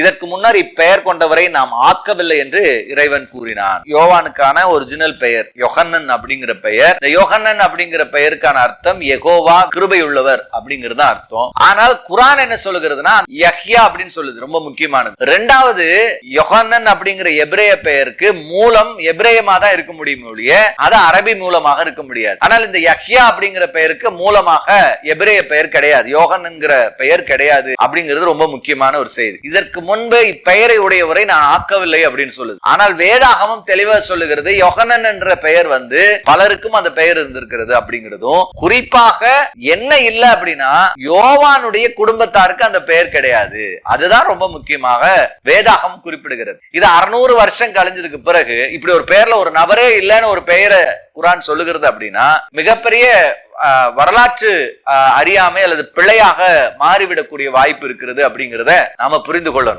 இதற்கு முன்னர் இப்பெயர் கொண்டவரை நாம் ஆக்கவில்லை என்று இறைவன் கூறினான். யோவானுக்கான ஒரிஜினல் பெயர் யோகன்னன் அப்படிங்கிற பெயர். இந்த யோகன்னன் அப்படிங்கிற பெயருக்கான அர்த்தம் எகோவா கிருபையுள்ளவர் அப்படிங்கிறது அர்த்தம். ஆனால் குரான் என்ன சொல்லுகிறதுனா யஹ்யா அப்படின்னு சொல்லுது ரொம்ப முக்கியமானது. ரெண்டாவது யோகன்னன் அப்படிங்கிற எபிரேய பெயருக்கு மூலம் எபிரேயமா தான் இருக்க முடியும் ஒழிய அது அரபி மூலமாக இருக்க முடியாது. ஆனால் இந்த யஹ்யா அப்படிங்கிற பெயருக்கு மூலமாக எபிரேய பெயர் கிடையாது யோகன்ங்கிற பெயர் கிடையாது அப்படிங்கிறது ரொம்ப முக்கியமான ஒரு செய்தி. இதற்கு முன்பு இப்பெயரை உடையவரை நான் ஆக்கவில்லை அப்படின்னு சொல்லுது. ஆனால் வேதாகமம் தெளிவா சொல்லுகிறது யோகனன் என்ற பெயர் வந்து பலருக்கும் அந்த பெயர் இருந்திருக்கிறது அப்படிங்கிறதும் குறிப்பாக என்ன இல்ல அப்படின்னா யோவானுடைய குடும்பத்தாருக்கு அந்த பெயர் கிடையாது. அதுதான் ரொம்ப முக்கியமாக வேதாகம் குறிப்பிடுகிறது. இது அறுநூறு வருஷம் கழிஞ்சதுக்கு பிறகு இப்படி ஒரு பெயர்ல ஒரு நபரே இல்லைன்னு ஒரு பெயரை குரான் சொல்லுகிறது அப்படின்னா மிகப்பெரிய வரலாற்று அறியாமை அல்லது பிழையாக மாறிவிடக்கூடிய வாய்ப்பு இருக்கிறது அப்படிங்கிறத நாம புரிந்து கொள்ளணும்.